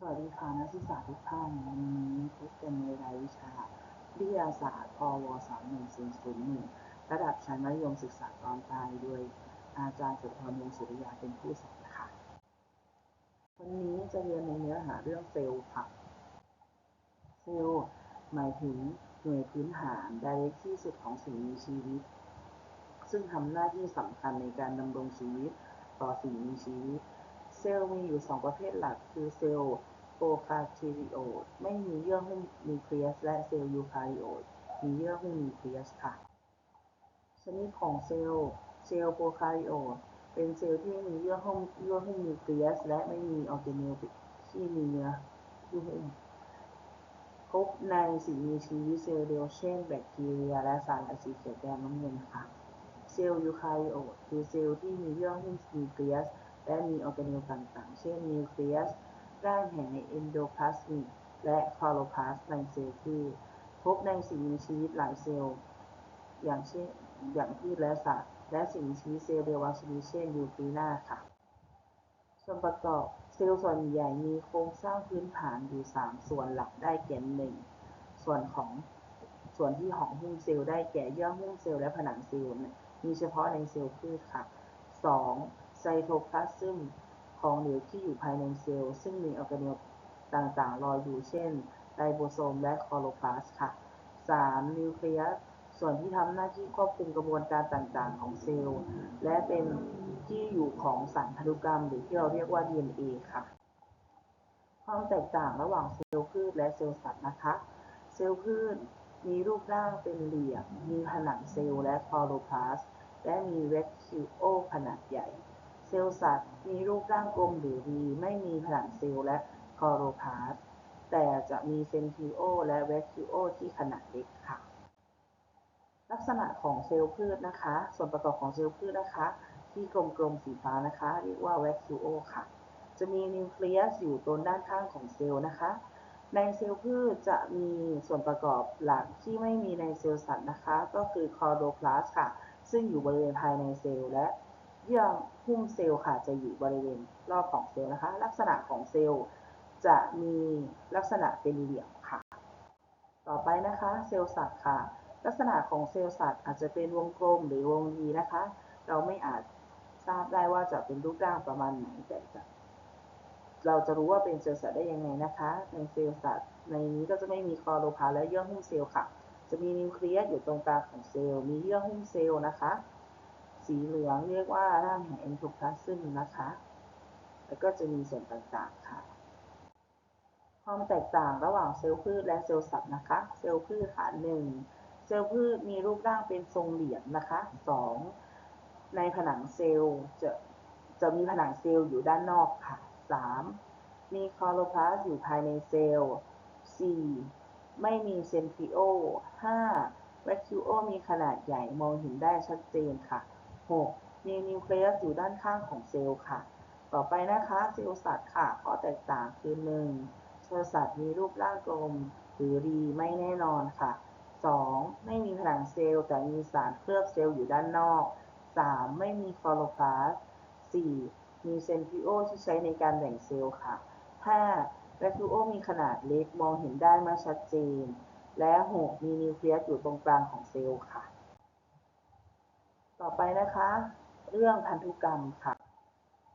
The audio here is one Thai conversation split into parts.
สวัสดีค่ะนักศึกษาทุกท่านวันนี้พบกันในรายวิชาวิทยาศาสตร์พว31001ระดับชั้นมัธยมศึกษาตอนปลายโดยอาจารย์สุธรวงศ์สุริยาเป็นผู้สอนค่ะวันนี้จะเรียนในเนื้อหาเรื่องเซลล์ค่ะ เซลล์หมายถึงหน่วยพื้นฐานใดที่สุดของสิ่งมีชีวิต ซึ่งทำหน้าที่สำคัญในการดำรงชีวิตต่อสิ่งมีชีวิต เซลล์มีอยู่ 2 ประเภทหลัก คือเซลล์โปรคาริโอตไม่มีเยื่อหุ้มนิวเคลียส และเซลล์ยูคาริโอตมีเยื่อหุ้มนิวเคลียสค่ะ ชนิดของเซลล์ เซลล์โปรคาริโอตเป็นเซลล์ที่ไม่มีเยื่อหุ้มเยื่อหุ้มนิวเคลียส และไม่มีออร์แกเนลที่มีเนื้อเยื่อหุ้มพบในสิ่งมีชีวิตเซลล์เดียวเช่นแบคทีเรีย และสารละสีเขียวแดงน้ำเงินค่ะ เซลล์ยูคาริโอตคือเซลล์ที่มีเยื่อหุ้มนิวเคลียส และมีออร์แกเนลต่างๆ เช่นนิวเคลียสร่างแห่งในเอนโดพลาสมิกและคลอโรพลาสต์ในเซลล์พืชพบในสิ่งมีชีวิตหลายเซลล์ อย่างเช่นอย่างพืชและสัตว์ และสิ่งมีชีวิตเซลล์เดียวบางชนิดเช่นยูคลีนาค่ะ ส่วนประกอบเซลล์ส่วนใหญ่มีโครงสร้างพื้นฐานอยู่ 3 ส่วนหลักได้แก่หนึ่งส่วนของส่วนที่ห่อหุ้มเซลล์ได้แก่เยื่อหุ้มเซลล์และผนังเซลล์มีเฉพาะในเซลล์พืชค่ะ 2. ไซโทพลาสมของเหลวที่อยู่ภายในเซลล์ ซึ่งมีออร์แกเนลต่างๆ รออยู่ เช่น ไรโบโซม และคลอโรพลาสต์ค่ะ 3. นิวเคลียส ส่วนที่ทำหน้าที่ควบคุมกระบวนการต่างๆ ของเซลล์ และเป็นที่อยู่ของสารพันธุกรรม หรือที่เราเรียกว่า DNA ค่ะ ความแตกต่างระหว่างเซลล์พืชและเซลล์สัตว์นะคะ เซลล์พืชมีรูปร่างเป็นเหลี่ยม มีผนังเซลล์และคลอโรพลาสต์และมีเวคิโอขนาดใหญ่ เซลล์สัตว์มีรูปร่างกลมหรือรีไม่มีผนังเซลล์และคอโรพลาสแต่จะมีเซนทิโอและแวคิโอที่ขนาดเล็กค่ะ ลักษณะของเซลล์พืชนะคะ ส่วนประกอบของเซลล์พืชนะคะ ที่กลมๆสีฟ้านะคะ เรียกว่าแวคิโอค่ะ จะมีนิวเคลียสอยู่ตรงด้านข้างของเซลล์นะคะ ในเซลล์พืชจะมีส่วนประกอบหลักที่ไม่มีในเซลล์สัตว์นะคะ ก็คือคอโรพลาสค่ะ ซึ่งอยู่บริเวณภายในเซลล์และ เยื่อหุ้มเซลล์ค่ะจะอยู่บริเวณรอบของเซลล์นะคะ ลักษณะของเซลล์จะมีลักษณะเป็นเหลี่ยมค่ะ ต่อไปนะคะเซลล์สัตว์ค่ะ ลักษณะของเซลล์สัตว์อาจจะเป็นวงกลมหรือวงรีนะคะ เราไม่อาจทราบได้ว่าจะเป็นรูปร่างประมาณไหนแต่จะเราจะรู้ว่าเป็นเซลล์สัตว์ได้ยังไงนะคะ ในเซลล์สัตว์ในนี้ก็จะไม่มีคลอโรพลาและเยื่อหุ้มเซลล์ค่ะ จะมีนิวเคลียสอยู่ตรงกลางของเซลล์ มีเยื่อหุ้มเซลล์นะคะ สีเหลืองเรียกว่าร่างแห่งเอนโทพลาซึมนะคะ แล้วก็จะมีส่วนต่างๆค่ะ ความแตกต่างระหว่างเซลล์พืชและเซลล์สัตว์นะคะ เซลล์พืชค่ะหนึ่งเซลล์พืชมีรูปร่างเป็นทรงเหลี่ยมนะคะสองในผนังเซลล์จะจะมีผนังเซลล์อยู่ด้านนอกค่ะสามมีคลอโรพลาสต์อยู่ภายในเซลล์สี่ไม่มีเซนทริโอห้าแวคิโอมีขนาดใหญ่มองเห็นได้ชัดเจนค่ะ 6. มีนิวเคลียสอยู่ด้านข้างของเซลล์ค่ะ ต่อไปนะคะเซลล์สัตว์ค่ะข้อแตกต่างคือ 1. เซลล์สัตว์มีรูปร่างกลม หรือรีไม่แน่นอนค่ะ 2. ไม่มีผนังเซลล์แต่มีสารเคลือบเซลล์อยู่ด้านนอก 3. ไม่มีคลอโรพลาสต์ 4. มีเซนทริโอที่ใช้ในการแบ่งเซลล์ค่ะ 5. แวคิโอมีขนาดเล็กมองเห็นได้ไม่ชัดเจน และ 6. มีนิวเคลียสอยู่ตรงกลางของเซลล์ค่ะ ต่อไปนะคะ เรื่องพันธุกรรมค่ะ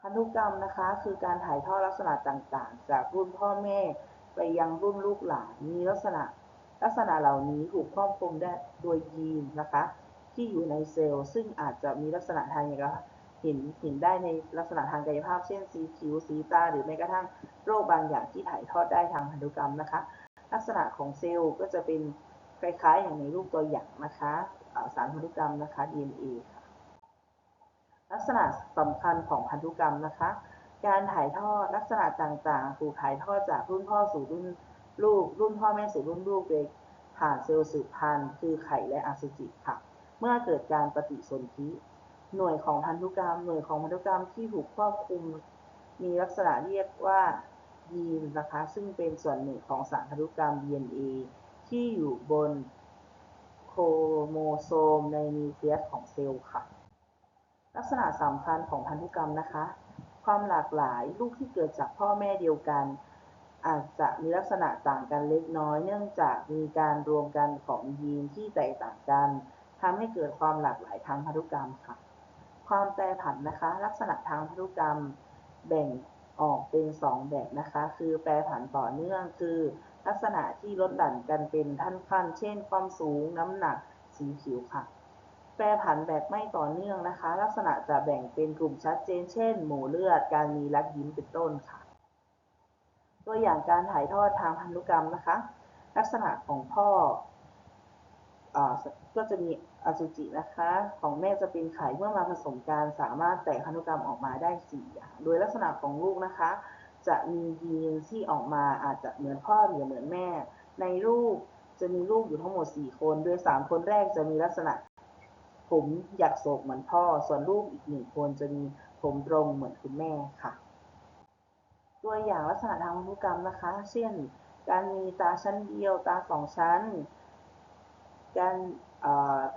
พันธุกรรมนะคะ คือการถ่ายทอดลักษณะต่างๆ จากรุ่นพ่อแม่ไปยังรุ่นลูกหลานมีลักษณะลักษณะเหล่านี้ถูกครอบคลุมได้โดยยีนนะคะ ที่อยู่ในเซลล์ ซึ่งอาจจะมีลักษณะทางอย่างเห็นเห็นได้ในลักษณะทางกายภาพ เช่นสีผิวสีตาหรือแม้กระทั่งโรคบางอย่างที่ถ่ายทอดได้ทางพันธุกรรมนะคะ ลักษณะของเซลล์ก็จะเป็นคล้ายๆ อย่างในรูปตัวอย่างนะคะ สารพันธุกรรมนะคะ DNA ค่ะลักษณะสำคัญของพันธุกรรมนะคะ การถ่ายทอดลักษณะต่างๆ ถูกถ่ายทอดจากรุ่นพ่อสู่รุ่นลูก รุ่นพ่อแม่สู่รุ่นลูกโดยผ่านเซลล์สืบพันธุ์คือไข่และอสุจิค่ะ เมื่อเกิดการปฏิสนธิหน่วยของพันธุกรรม หน่วยของพันธุกรรมที่ถูกควบคุม มีลักษณะเรียกว่ายีนนะคะซึ่งเป็นส่วนหนึ่งของสารพันธุกรรม DNA ที่อยู่บน รโมโซมในนิวเคลียสของเซลล์ค่ะ ลักษณะสำคัญของพันธุกรรมนะคะ ความหลากหลายลูกที่เกิดจากพ่อแม่เดียวกัน อาจจะมีลักษณะต่างกันเล็กน้อย เนื่องจากมีการรวมกันของยีนที่แตกต่างกันทำให้เกิดความหลากหลายทางพันธุกรรมค่ะ ความแปรผันนะคะ ลักษณะทางพันธุกรรมแบ่งออกเป็น 2 แบบนะคะ คือแปรผันต่อเนื่องคือ ลักษณะที่ลดหลั่นกันเป็นท่านขั้นเช่น ความสูง น้ำหนัก สีผิวค่ะ แปรผันแบบไม่ต่อเนื่องนะคะ ลักษณะจะแบ่งเป็นกลุ่มชัดเจน เช่น หมู่เลือด การมีรักยิ้มเป็นต้นค่ะ ตัวอย่างการถ่ายทอดทางพันธุกรรมนะคะ ลักษณะของพ่ออก็จะมีอสุจินะคะ ของแม่จะเป็นไข่เมื่อมาผสมกันสามารถแตกพันธุกรรมออกมาได้4อย่างโดยลักษณะของลูกนะคะ จะมียีนที่ออกมาอาจจะเหมือนพ่อหรือเหมือนแม่ ในรูปจะมีลูกอยู่ทั้งหมด 4 คน โดย 3 คนแรกจะมีลักษณะ ผมหยักโศกเหมือนพ่อ ส่วนลูกอีกหนึ่งคนจะมีผมตรงเหมือนคุณแม่ค่ะ ตัวอย่างลักษณะทางพันธุกรรมนะคะ เช่น การมีตาชั้นเดียว ตาสองชั้น การ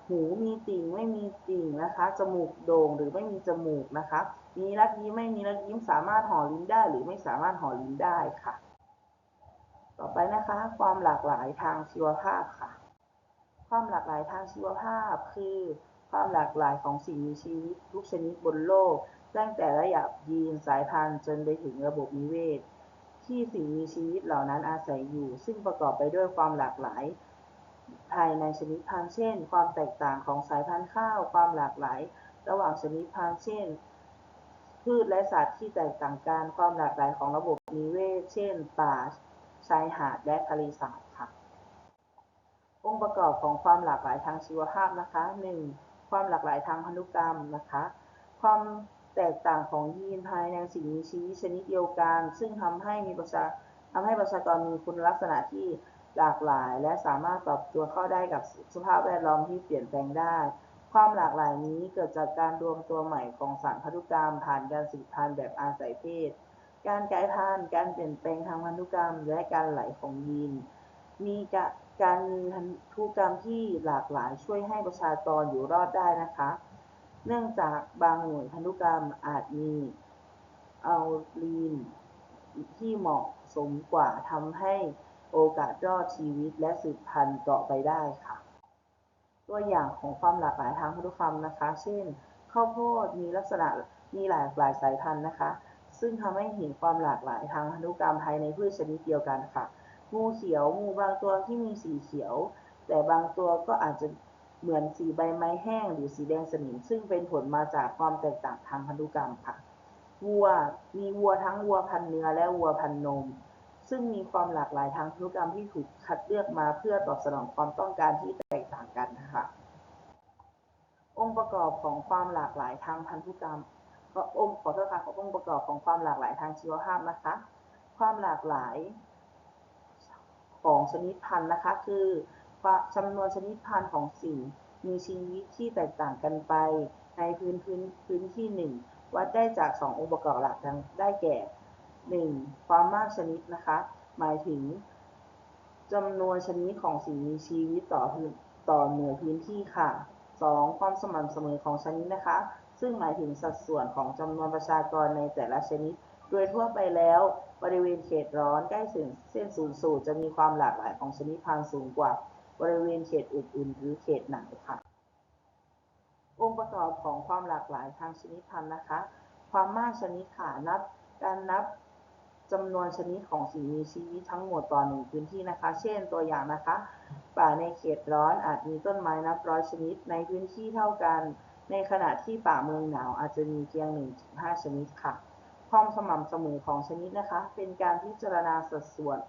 หูมีติ่งไม่มีติ่งนะคะ จมูกโด่งหรือไม่มีจมูกนะคะ มีรักยิ้มไม่มีรักยิ้มสามารถห่อลิ้นได้หรือไม่สามารถห่อลิ้นได้ค่ะ ต่อไปนะคะ ความหลากหลายทางชีวภาพค่ะ ความหลากหลายทางชีวภาพคือความหลากหลายของสิ่งมีชีวิตทุกชนิดบนโลกตั้งแต่ระดับยีนสายพันธุ์จนไปถึงระบบนิเวศ ที่สิ่งมีชีวิตเหล่านั้นอาศัยอยู่ ซึ่งประกอบไปด้วยความหลากหลาย ภายในชนิดพันธุ์เช่น ความแตกต่างของสายพันธุ์ข้าว ความหลากหลาย ระหว่างชนิดพันธุ์เช่น พืชและสัตว์ที่แตกต่างกัน ความหลากหลายของระบบนิเวศ เช่น ป่า ชายหาด และทะเลสาบค่ะ องค์ประกอบของความหลากหลายทางชีวภาพนะคะ 1. ความหลากหลายทางพันธุกรรมนะคะ ความแตกต่างของยีนภายในสิ่งมีชีวิตชนิดเดียวกัน ซึ่งทำให้มีประชาทำให้ประชากรมีคุณลักษณะที่ หลากหลาย และสามารถปรับตัวเข้าได้กับสภาพแวดล้อมที่เปลี่ยนแปลงได้ ความหลากหลายนี้เกิดจากการรวมตัวใหม่ของสารพันธุกรรม ผ่านการสืบพันธุ์แบบอาศัยเพศ การกลายพันธุ์ การเปลี่ยนแปลงทางพันธุกรรม และการไหลของยีน มีการมีพันธุกรรมที่หลากหลายช่วยให้ประชากรอยู่รอดได้นะคะ เนื่องจากบางหน่วยพันธุกรรมอาจมีอัลลีนที่เหมาะสมกว่าทำให้ โอกาสรอดชีวิตและสืบพันธุ์ต่อไปได้ค่ะ ตัวอย่างของความหลากหลายทางพันธุกรรมนะคะ เช่น ข้าวโพดมีลักษณะมีหลากหลายสายพันธุ์นะคะ ซึ่งทำให้เห็นความหลากหลายทางพันธุกรรมภายในพืชชนิดเดียวกันค่ะ งูเขียวงูบางตัวที่มีสีเขียว แต่บางตัวก็อาจจะเหมือนสีใบไม้แห้งหรือสีแดงสนิม ซึ่งเป็นผลมาจากความแตกต่างทางพันธุกรรมค่ะ วัวมีวัวทั้งวัวพันเนื้อและวัวพันนม ซึ่งมีความหลากหลายทางพันธุกรรมที่ถูกคัดเลือกมาเพื่อตอบสนองความต้องการที่แตกต่างกันนะคะองค์ประกอบของความหลากหลายทางพันธุกรรมก็องค์ขอโทษค่ะองค์ประกอบของความหลากหลายทางชีวภาพนะคะ ความหลากหลายของชนิดพันธุ์นะคะ คือจำนวนชนิดพันธุ์ของสิ่งมีชีวิตที่แตกต่างกันไป ในพื้นพื้นพื้นที่หนึ่งวัดได้จาก 2 องค์ประกอบหลักดังได้แก่ 1. ความมากชนิดนะคะ หมายถึงจำนวนชนิดของสิ่งมีชีวิตต่อพื้นต่อหน่วยพื้นที่ค่ะ 2. ความสม่ำเสมอของชนิดนะคะ ซึ่งหมายถึงสัดส่วนของจำนวนประชากรในแต่ละชนิด โดยทั่วไปแล้ว บริเวณเขตร้อนใกล้ถึงเส้นศูนย์สูตรจะมีความหลากหลายของชนิดพันธุ์สูงกว่า บริเวณเขตอื่นๆ หรือเขตหนาวค่ะ องค์ประกอบของความหลากหลายทางชนิดพันธุ์นะคะ ความมากชนิดค่ะนับการนับ จำนวนชนิดของสิ่งมีชีวิตทั้งหมดต่อหนึ่งพื้นที่นะคะ เช่น ตัวอย่างนะคะ ป่าในเขตร้อนอาจมีต้นไม้นับร้อยชนิดในพื้นที่เท่ากัน ในขณะที่ป่าเมืองหนาวอาจจะมีเพียง 1-5 ชนิดค่ะ ความสม่ำเสมอของชนิดนะคะ เป็นการพิจารณาสัดส่วน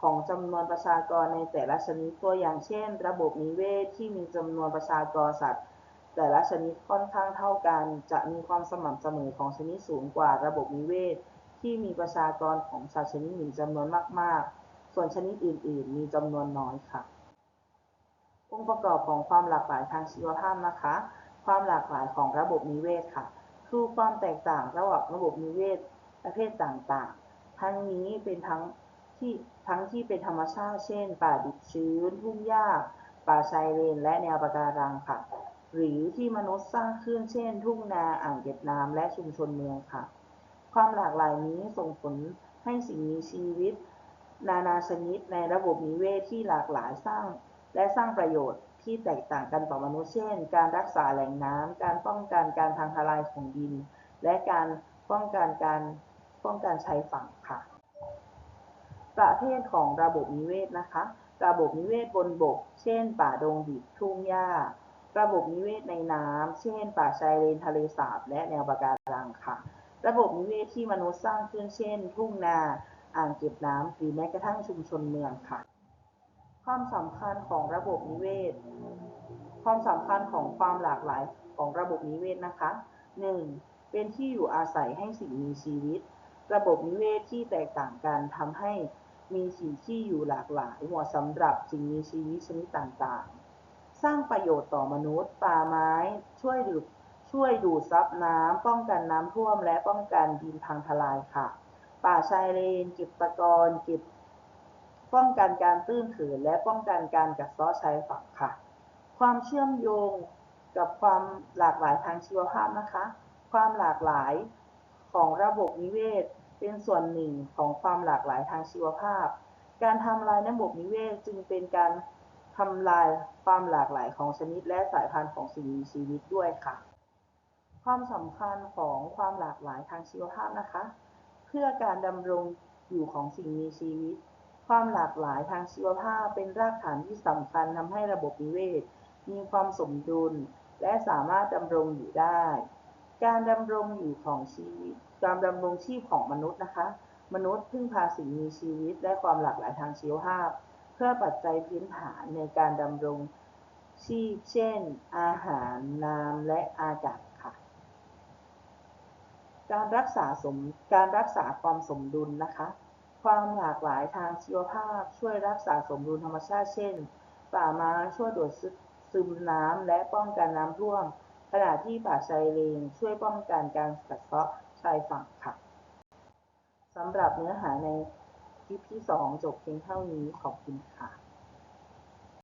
ของจำนวนประชากรในแต่ละชนิดตัวอย่างเช่น ระบบนิเวศที่มีจำนวนประชากรสัตว์ แต่ละชนิดค่อนข้างเท่ากัน จะมีความสม่ำเสมอของชนิดสูงกว่าระบบนิเวศท ที่มีประชากรของสัตว์ชนิดหนึ่งจำนวนมาก ๆ ส่วนชนิดอื่น ๆ มีจำนวนน้อยค่ะ องค์ประกอบของความหลากหลายทางชีวภาพนะคะ ความหลากหลายของระบบนิเวศค่ะ คือความแตกต่างระหว่างระบบนิเวศประเภทต่าง ๆ ทั้งนี้เป็นทั้งที่ทั้งที่เป็นธรรมชาติ เช่น ป่าดิบชื้น ทุ่งหญ้า ป่าชายเลน และแนวปะการังค่ะ หรือที่มนุษย์สร้างขึ้น เช่น ทุ่งนา อ่างเก็บน้ำ และชุมชนเมืองค่ะ ความหลากหลายนี้ส่งผลให้สิ่งมีชีวิต นานาชนิดในระบบนิเวศที่หลากหลายสร้าง และสร้างประโยชน์ที่แตกต่างกันต่อมนุษย์เช่น การรักษาแหล่งน้ำการป้องกันการพังทลายของดิน และการป้องกันการป้องกันชายฝั่งค่ะ ประเภทของระบบนิเวศนะคะ ระบบนิเวศบนบก เช่น ป่าดงดิบทุ่งหญ้า ระบบนิเวศในน้ำเช่น ป่าชายเลนทะเลสาบ และแนวปะการังค่ะ ระบบนิเวศที่มนุษย์สร้างขึ้นเช่น ทุ่งนาอ่างเก็บน้ำหรือแม้กระทั่งชุมชนเมืองค่ะ ความสำคัญของระบบนิเวศ ความสำคัญของความหลากหลายของระบบนิเวศนะคะ 1. เป็นที่อยู่อาศัยให้สิ่งมีชีวิต ระบบนิเวศที่แตกต่างกันทำให้มีสิ่งที่อยู่หลากหลายเหมาะสำหรับสิ่งมีชีวิตชนิดต่างๆ สร้างประโยชน์ต่อมนุษย์ ป่าไม้ ช่วยดูด ช่วยดูดซับน้ำป้องกันน้ำท่วม และป้องกันดินพังทลายค่ะ ป่าชายเลน เก็บตะกอนเก็บป้องกันการตื้นเขินและป้องกันการกัดเซาะชายฝั่งค่ะ ความเชื่อมโยงกับความหลากหลายทางชีวภาพนะคะ ความหลากหลายของระบบนิเวศ เป็นส่วนหนึ่งของความหลากหลายทางชีวภาพ การทำลายระบบนิเวศจึงเป็นการทำลายความหลากหลายของชนิดและสายพันธุ์ของสิ่งมีชีวิตด้วยค่ะ ความสำคัญของความหลากหลายทางชีวภาพนะคะ เพื่อการดำรงอยู่ของสิ่งมีชีวิต ความหลากหลายทางชีวภาพเป็นรากฐานที่สำคัญทำให้ระบบนิเวศ มีความสมดุล และสามารถดำรงอยู่ได้ การดำรงอยู่ของชีวิตการดำรงชีพของมนุษย์นะคะ มนุษย์พึ่งพาสิ่งมีชีวิตและความหลากหลายทางชีวภาพ เพื่อปัจจัยพื้นฐานในการดำรงชีพเช่น อาหาร น้ำ และอากาศ การรักษาสมการรักษาความสมดุลนะคะ ความหลากหลายทางชีวภาพ ช่วยรักษาสมดุลธรรมชาติเช่น ป่าไม้ช่วยดูดซึมน้ำและป้องกันน้ำท่วม ขณะที่ป่าชายเลนช่วยป้องกันการกัดเซาะชายฝั่งค่ะสำหรับเนื้อหาในคลิปที่ 2 จบเพียงเท่านี้ขอบคุณค่ะ